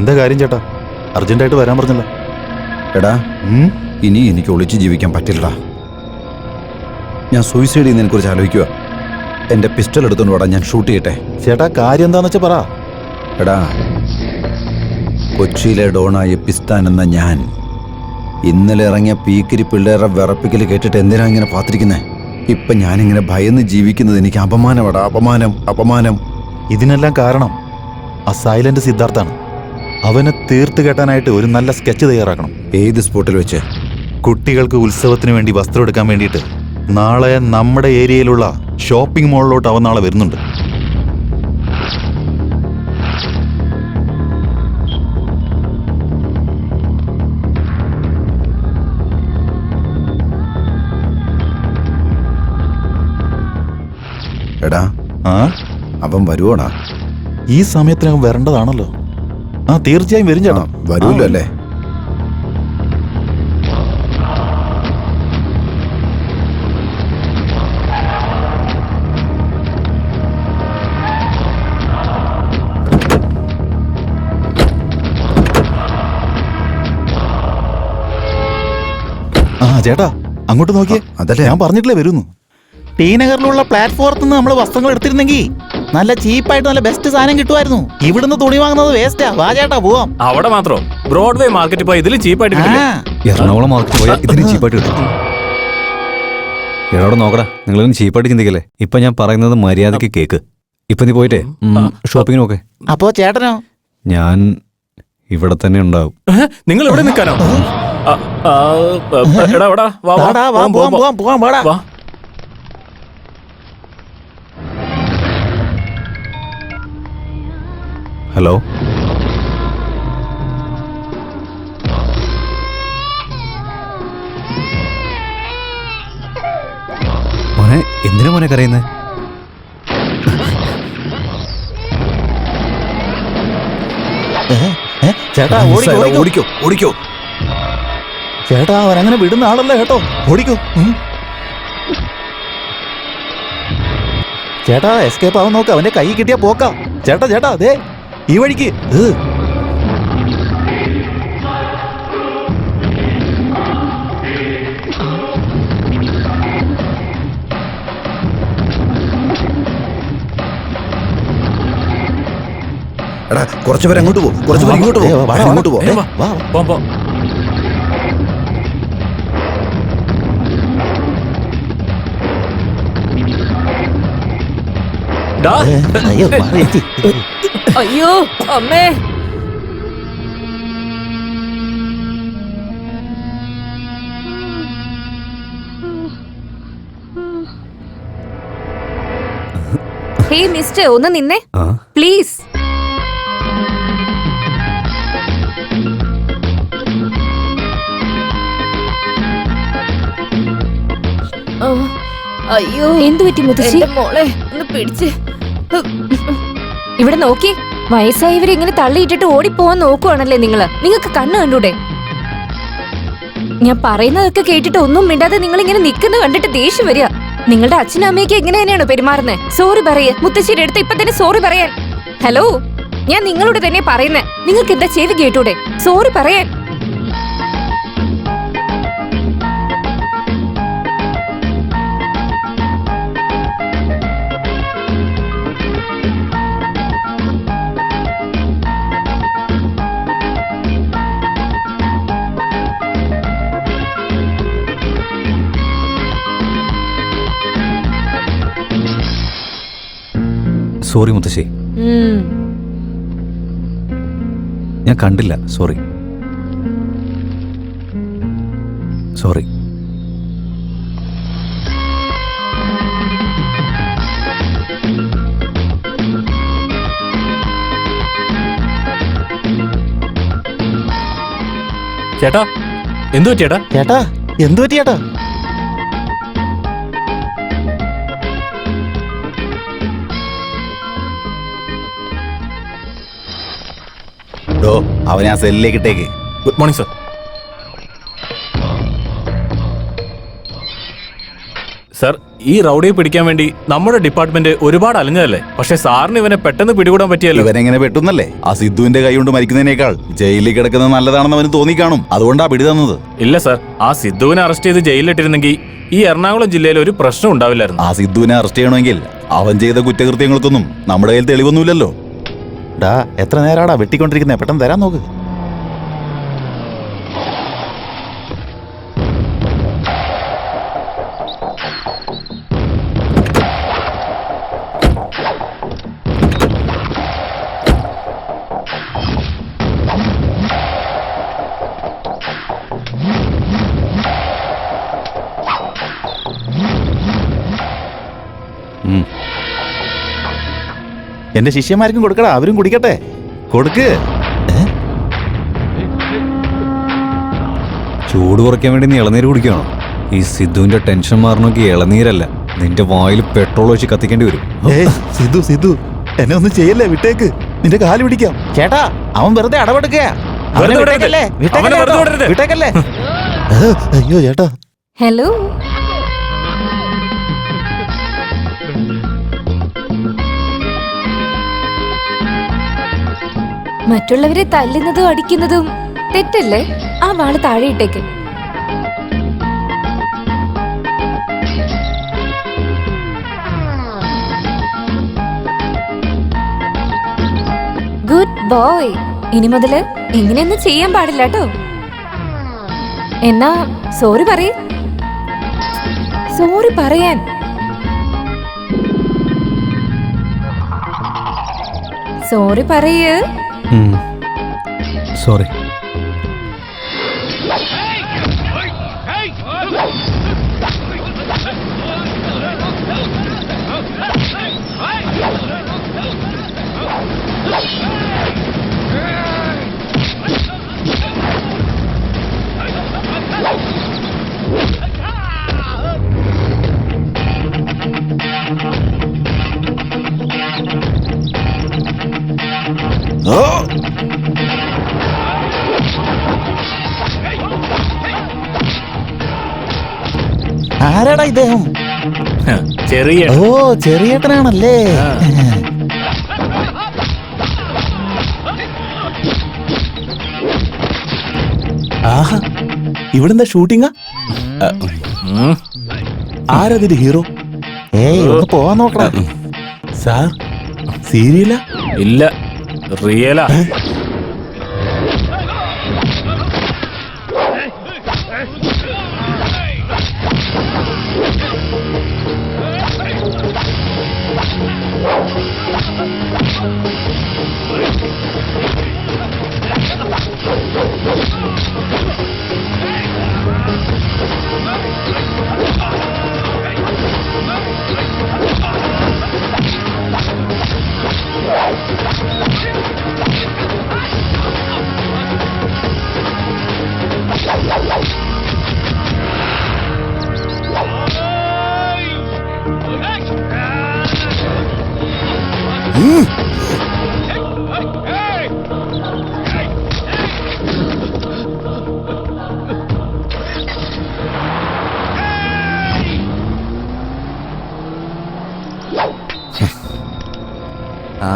എന്താ കാര്യം ചേട്ടാ? അർജന്റായിട്ട് വരാൻ പറഞ്ഞല്ലോ. എടാ ഇനി എനിക്ക് ഒളിച്ച് ജീവിക്കാൻ പറ്റില്ലടാ. ഞാൻ സൂയിസൈഡ് ചെയ്യുന്നതിനെ കുറിച്ച് ആലോചിക്കുക എന്റെ പിസ്റ്റൾ എടുത്തോണ്ട് വേടാ ഞാൻ ഷൂട്ട് ചെയ്യട്ടെ. ചേട്ടാ കാര്യം എന്താന്ന് വെച്ചാ പറ. എടാ കൊച്ചിയിലെ ഡോണായ പിസ്താൻ എന്ന ഞാൻ ഇന്നലെ ഇറങ്ങിയ പീക്കിരി പിള്ളേരുടെ വിറപ്പിക്കൽ കേട്ടിട്ട് എന്തിനാ ഇങ്ങനെ പാത്തിരിക്കുന്നേ? ഇപ്പൊ ഞാനിങ്ങനെ ഭയന്ന് ജീവിക്കുന്നത് എനിക്ക് അപമാനമാടാ അപമാനം അപമാനം. ഇതിനെല്ലാം കാരണം ആ സൈലന്റ് സിദ്ധാർത്ഥാണ് അവനെ തീർത്ത് കെട്ടാനായിട്ട് ഒരു നല്ല സ്കെച്ച് തയ്യാറാക്കണം. ഏത് സ്പോട്ടിൽ വെച്ച്? കുട്ടികൾക്ക് ഉത്സവത്തിന് വേണ്ടി വസ്ത്രം എടുക്കാൻ വേണ്ടിയിട്ട് നാളെ നമ്മുടെ ഏരിയയിലുള്ള ഷോപ്പിംഗ് മോളിലോട്ട് അവൻ നാളെ വരുന്നുണ്ട്. എടാ ആ? അവൻ വരുവോടാ ഈ സമയത്തിനകം വരേണ്ടതാണല്ലോ. ആ തീർച്ചയായും വരും ചേട്ടാ. വരുമല്ലോ അല്ലേ ആ ചേട്ടാ അങ്ങോട്ട് നോക്കിയേ. അതല്ലേ? ഞാൻ പറഞ്ഞിട്ടില്ലേ വരുന്നു. ടി നഗറിലുള്ള നിന്ന് നമ്മൾ വസ്ത്രങ്ങൾ എടുത്തിരുന്നെങ്കിൽ നല്ല ചീപ്പായിട്ട് നല്ല ബെസ്റ്റ് സാധനം കിട്ടുമായിരുന്നു. ഇവിടുന്ന് തുണി വാങ്ങുന്നത് വേസ്റ്റാ വാ ചേട്ടാ പോവാം. അവിടെ മാത്രം. ബ്രോഡ്വേ മാർക്കറ്റ് പോയി ഇതിൽ ചീപ്പായിട്ട് ആ, കിട്ടില്ല? എറണാകുളം മാർക്കറ്റ് പോയാൽ ഇതിന് ചീപ്പായിട്ട് കിട്ടും. എവിടെ നോക്കടാ. നിങ്ങളൊന്നും ചീപ്പായിട്ട് ചിന്തിക്കല്ലേ? ഇപ്പൊ ഞാൻ പറയുന്നത് മര്യാദയ്ക്ക് കേക്ക്. ഇപ്പൊ നീ പോയിട്ടേ? ഷോപ്പിങ്ങിന് ഓക്കെ അപ്പോ ചേട്ടനോ? ഞാൻ ഇവിടെ തന്നെ ഉണ്ടാവും. ഏഹ്? നിങ്ങൾ ഇവിടെ നിൽക്കാനോ? ആ, ആ, എടാ എടാ വാ വാ. ടാടാ, വാ പോവാം, പോവാം പോവാം വാടാ. വാ. ഹലോ? മോനെ എന്തിനാ മോനെ കരയുന്നത് ചേട്ടാ ഓടിക്കോ ഓടിക്കോ. ചേട്ടാ അവൻ അങ്ങനെ വിടുന്ന ആളല്ല കേട്ടോ. ഓടിക്കോ ചേട്ടാ എസ്കേപ്പ് ആവാൻ നോക്ക് അവന്റെ കൈ കിട്ടിയാ പോക്കാം. ചേട്ടാ ചേട്ടാ അതെ ഈ വഴിക്ക്. എടാ കുറച്ച് പേര് അങ്ങോട്ട് പോകും കുറച്ചുപേരെ ഇങ്ങോട്ട് പോകും വാ. പോകും അയ്യോ, മാറി. ചേച്ചി. അയ്യോ അമ്മേ. ഹേ മിസ്റ്റർ ഒന്ന് നിന്നെ. ആ? പ്ലീസ്. അയ്യോ. എന്തു പറ്റി മുത്തശ്ശി? മോളെ ഒന്ന് പിടിച്ച്. ഇവിടെ നോക്കി. വയസ്സായവരെ ഇങ്ങനെ തള്ളിയിട്ടിട്ട് ഓടിപ്പോവാൻ നോക്കുവാണല്ലേ നിങ്ങൾ? നിങ്ങൾക്ക് കണ്ണ് കണ്ടൂടെ? ഞാൻ പറയുന്നതൊക്കെ കേട്ടിട്ട് ഒന്നും മിണ്ടാതെ നിങ്ങൾ ഇങ്ങനെ നിൽക്കുന്ന കണ്ടിട്ട് ദേഷ്യം വരിക. നിങ്ങളുടെ അച്ഛനും അമ്മയ്ക്ക് എങ്ങനെ തന്നെയാണോ പെരുമാറുന്നത് സോറി പറയേ. മുത്തശ്ശിയുടെ അടുത്ത് ഇപ്പൊ തന്നെ സോറി പറയാൻ. ഹലോ ഞാൻ നിങ്ങളോട് തന്നെ പറയുന്നേ. നിങ്ങൾക്ക് എന്താ ചെവി കേട്ടൂടെ? സോറി പറയാൻ. സോറി മുത്തശ്ശി. ഞാൻ കണ്ടില്ല. സോറി സോറി ചേട്ടാ എന്തു പറ്റിയേട്ടാ ചേട്ടാ? എന്തു പറ്റി ഡോ അവനെ ആ സെല്ലിലേക്ക് ഇട്ടേക്ക്. Good morning sir. സർ ഈ റൗഡിയെ പിടിക്കാൻ വേണ്ടി നമ്മുടെ ഡിപ്പാർട്ട്മെന്റ് ഒരുപാട് അലഞ്ഞതല്ലേ? പക്ഷെ സാറിന് ഇവനെ പെട്ടെന്ന് പിടികൂടാൻ പറ്റിയല്ലോ. ഇവനെങ്ങനെ പെട്ടെന്നല്ലേ ആ സിദ്ധുവിന്റെ കൈ കൊണ്ട് മരിക്കുന്നതിനേക്കാൾ ജയിലിൽ കിടക്കുന്നത് നല്ലതാണെന്ന് അവന് തോന്നിക്കാണും അതുകൊണ്ടാ പിടി തന്നത്. ഇല്ല സർ. ആ സിദ്ധുവിനെ അറസ്റ്റ് ചെയ്ത് ജയിലിലിട്ടിരുന്നെങ്കിൽ ഈ എറണാകുളം ജില്ലയിൽ ഒരു പ്രശ്നം ഉണ്ടാവില്ലായിരുന്നു. ആ സിദ്ധുവിനെ അറസ്റ്റ് ചെയ്യണമെങ്കിൽ അവൻ ചെയ്ത കുറ്റകൃത്യങ്ങൾക്കൊന്നും നമ്മുടെ കയ്യിൽ തെളിവൊന്നുമില്ലല്ലോ. ഡാ എത്ര നേരാടാ വെട്ടിക്കൊണ്ടിരിക്കുന്നത് പെട്ടെന്ന് തരാൻ നോക്ക്. എന്റെ ശിഷ്യന്മാർക്കും കൊടുക്കടാ അവരും കുടിക്കട്ടെ. കൊടുക്ക്. ചൂട് കുറയ്ക്കാൻ വേണ്ടി നീ ഇളനീര് കുടിക്കണോ ഈ സിദ്ധുവിന്റെ ടെൻഷൻ മാറണമെങ്കിൽ ഇളനീരല്ല നിന്റെ വായിൽ പെട്രോൾ ഒഴിച്ച് കത്തിക്കേണ്ടി വരും. സിദ്ധു സിദ്ധു എന്നെ ഒന്നും ചെയ്യല്ലേ വിട്ടേക്ക്. നിന്റെ കാൽ പിടിക്കാം. ചേട്ടാ അവൻ വെറുതെ അടവെടുക്കുക വെറുതെ വിട്ടേക്കല്ലേ? അവനെ വെറുതെ കേട്ടോ? വിട്ടേക്കല്ലേ? അയ്യോ ചേട്ടാ. ഹലോ? മറ്റുള്ളവരെ തല്ലുന്നതും അടിക്കുന്നതും തെറ്റല്ലേ? ആ വാൾ താഴെ ഇട്ടേക്ക്. ഗുഡ് ബോയ് ഇനി മുതൽ ഇങ്ങനെയൊന്നും ചെയ്യാൻ പാടില്ല കേട്ടോ എന്നാ സോറി പറയേ. സോറി പറയാൻ. സോറി പറയ്. സോറി ആരാടാ ഇദ്ദേഹം? ചെറിയ ഓ ചെറിയേട്ടനാണല്ലേ. ആഹാ ഇവിടെന്താ ഷൂട്ടിങ്ങാ? ഉം. ആരതിന്റെ ഹീറോ? ഏയ് ഒന്ന് പോവാൻ നോക്കണം. സാർ സീരിയലാ? ഇല്ല റിയലാ.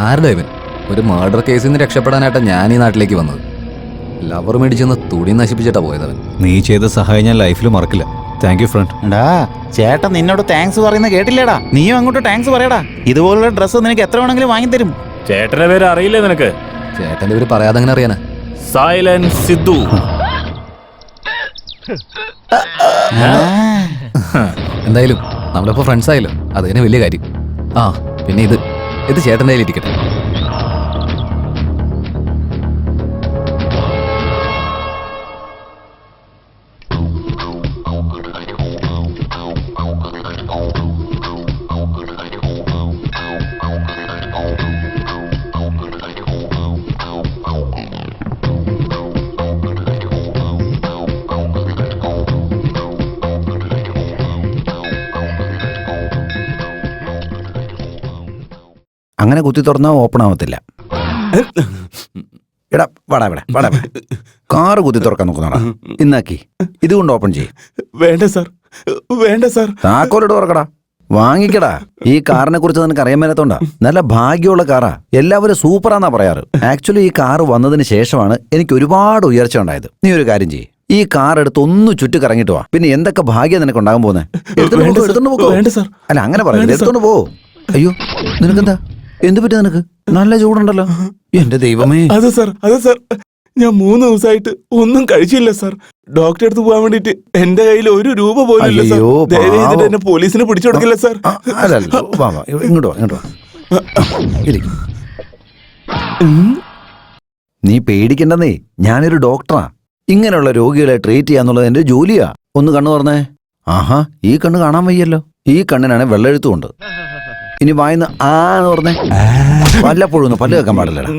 ആരുടെ ഇവൻ? ഒരു മർഡർ കേസിൽ നിന്ന് രക്ഷപ്പെടാനായിട്ട് ഞാൻ ഈ നാട്ടിലേക്ക് വന്നത്. ലവർ മേടിച്ചെന്ന് തുണി നശിപ്പിച്ചിട്ടാ പോയത് അവൻ നീ ചെയ്ത സഹായം ഞാൻ ലൈഫിൽ മറക്കില്ല. താങ്ക് യു ഫ്രണ്ട് എടാ ചേട്ടൻ നിന്നോട് താങ്ക്സ് പറയുന്ന കേട്ടില്ലേടാ? നീയും അങ്ങോട്ട് താങ്ക്സ് പറയടാ. ഇതുപോലുള്ള ഡ്രസ്സ് നിനക്ക് എത്ര വേണമെങ്കിലും വാങ്ങിത്തരും ചേട്ടന്റെ പേര് അറിയില്ലേ നിനക്ക്? ചേട്ടന്റെ പേര് പറയാതെ അങ്ങനെ അറിയാനാ? സൈലന്റ് സിദ്ധു. എന്തായാലും നമ്മളിപ്പോ ഫ്രണ്ട്സ് ആയല്ലോ. അത് തന്നെ വലിയ കാര്യം. ആ പിന്നെ ഇത്. ഇത് ചേട്ടന്റെ ഇരിക്കട്ടെ അങ്ങനെ കുത്തി തുറന്നാൽ ഓപ്പൺ ആവത്തില്ല. എടാ വാടാ ഇവിടെ വാടാ ഇവിടെ. കാറ് കുത്തി തുറക്കാൻ നോക്കുന്നടാ ഇന്നാക്കി. ഇതുകൊണ്ട് ഓപ്പൺ ചെയ്യും. വേണ്ട സാർ വേണ്ട സാർ. താക്കോലിട്ട് തുറക്കടാ. വാങ്ങിക്കടാ. ഈ കാറിനെ കുറിച്ച് നിനക്ക് അറിയാൻ മേലത്തോണ്ടാ. നല്ല ഭാഗ്യമുള്ള കാറാ. എല്ലാവരും സൂപ്പറാന്നാ പറയാറ്. ആക്ച്വലി ഈ കാറ് വന്നതിന് ശേഷമാണ് എനിക്ക് ഒരുപാട് ഉയർച്ച ഉണ്ടായത്. നീ ഒരു കാര്യം ചെയ്യ്. ഈ കാർ എടുത്ത് ഒന്ന് ചുറ്റി കറങ്ങിട്ട് വാ. പിന്നെ എന്തൊക്കെ ഭാഗ്യം നിനക്ക് ഉണ്ടാകാൻ പോകുന്നേ? എടുത്തോണ്ട് പോകും. അല്ല അങ്ങനെ പറയരുത്. എടുത്തോണ്ട് പോ. അയ്യോ നിനക്കെന്താ? എന്ത് പറ്റി നിനക്ക്? നല്ല ചൂടുണ്ടല്ലോ. എന്റെ ദൈവമേ. അതെ സാർ അതെ സാർ. ഞാൻ മൂന്ന് ദിവസമായിട്ട് ഒന്നും കഴിച്ചില്ല സാർ. ഡോക്ടറെ അടുത്ത് പോകാൻ വേണ്ടിട്ട് എന്റെ കയ്യിൽ ഒരു രൂപ പോലും ഇല്ല സർ. അയ്യോ, ദയവ് ചെയ്തിട്ട് പാവം. എന്നെ പോലീസിന് പിടിച്ചു കൊടുക്കില്ല സർ. ആ, അല്ല അല്ല വാ വാ ഇങ്ങോട്ട് വാ ഇങ്ങോട്ട് വാ. ഇരിക്ക്. ഉം. നീ പേടിക്കണ്ടെന്നേ ഞാനൊരു ഡോക്ടറാ. ഇങ്ങനെയുള്ള രോഗികളെ ട്രീറ്റ് ചെയ്യാന്നുള്ളത് എന്റെ ജോലിയാ. ഒന്ന് കണ്ണു തുറന്നേ. ആഹാ ഈ കണ്ണ് കാണാൻ വയ്യല്ലോ. ഈ കണ്ണിനാണ് വെള്ളെഴുത്തുണ്ട് ഇനി വായിന്ന് ആ എന്ന് പറഞ്ഞേ വല്ലപ്പോഴും ഒന്ന് പല്ല് കേൾക്കാൻ പാടില്ലടാ.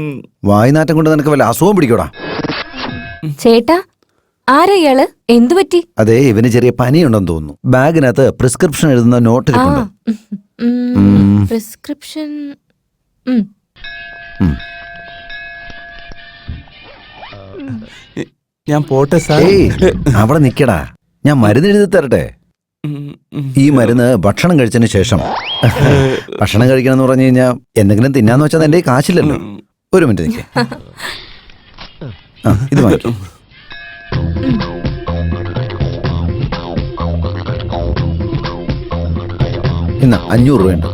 വായിനാറ്റം കൊണ്ട് നിനക്ക് വല്ല അസുഖം പിടിക്കൂടാ? ചേട്ടാ ആരാ ഇയാൾ? എന്തു പറ്റി? അതെ ഇവന് ചെറിയ പനിയുണ്ടെന്ന് തോന്നുന്നു. ബാഗിനകത്ത് പ്രിസ്ക്രിപ്ഷൻ എഴുതുന്ന നോട്ട് ഇരിപ്പുണ്ട്. പ്രിസ്ക്രിപ്ഷൻ ഞാൻ പോട്ടെ സാർ അവിടെ നിക്കടാ. ഞാൻ മരുന്ന് എഴുതി തരട്ടെ. ഈ മരുന്ന് ഭക്ഷണം കഴിച്ചതിന് ശേഷം. ഭക്ഷണം കഴിക്കണം എന്ന് പറഞ്ഞു കഴിഞ്ഞാൽ എന്തെങ്കിലും തിന്നാന്ന് വെച്ചാൽ എന്റെ കാശില്ലല്ലോ. ഒരു മിനിറ്റ് നിൽക്കേ ഇത് വാങ്ങിക്കും. ഇന്ന് അഞ്ഞൂറ് രൂപയുണ്ട്.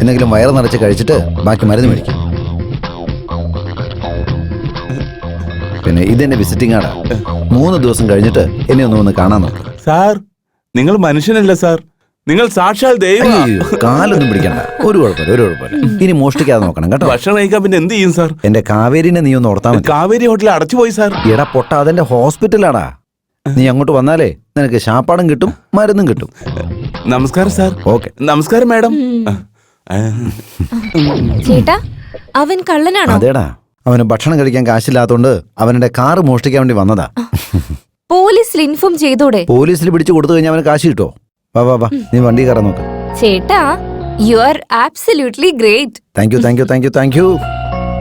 എന്തെങ്കിലും വയറ് നിറച്ച് കഴിച്ചിട്ട് ബാക്കി മരുന്ന് മേടിക്കും. പിന്നെ ഇതെന്റെ വിസിറ്റിംഗ് ആണ് മൂന്ന് ദിവസം കഴിഞ്ഞിട്ട് എന്നെ ഒന്ന് വന്ന് കാണാൻ നോക്കാം. സാർ നിങ്ങൾ മനുഷ്യനല്ല സാർ. നിങ്ങൾ സാക്ഷാൽ ദൈവം. അയ്യോ കാലൊന്നും പിടിക്കണ്ട. ഒരു കുഴപ്പമില്ല ഒരു കുഴപ്പമില്ല. ഇനി മോഷ്ടിക്കാതെ നോക്കണം കേട്ടോ. ഭക്ഷണം കഴിക്കാൻ പിന്നെ എന്ത് ചെയ്യും സാർ? എന്റെ കാവേരിനെ നീ ഒന്ന് ഓർത്താ മതി. കാവേരി ഹോട്ടലിൽ അടച്ചുപോയി സാർ. എടാ പൊട്ട അതെന്റെ ഹോസ്പിറ്റലാടാ. നീ അങ്ങോട്ട് വന്നാലേ നിനക്ക് ശാപ്പാടും കിട്ടും മരുന്നും കിട്ടും. നമസ്കാരം സാർ. ഓക്കെ. നമസ്കാരം മാഡം. ചേട്ടാ അവൻ കള്ളനാണോ? അതേടാ. അവന് ഭക്ഷണം കഴിക്കാൻ കാശില്ലാത്തോണ്ട് അവന്റെ കാറ് മോഷ്ടിക്കാൻ വേണ്ടി വന്നതാ. പോലീസിൽ ഇൻഫോം ചെയ്തോടെ? പോലീസിൽ പിടിച്ചു കൊടുത്തു കഴിഞ്ഞാൽ അവന് കാശ് കിട്ടോ വാ വാ വാ നീ വണ്ടി കയറാൻ നോക്ക്. ചേട്ടാ you are absolutely great thank you thank you thank you thank you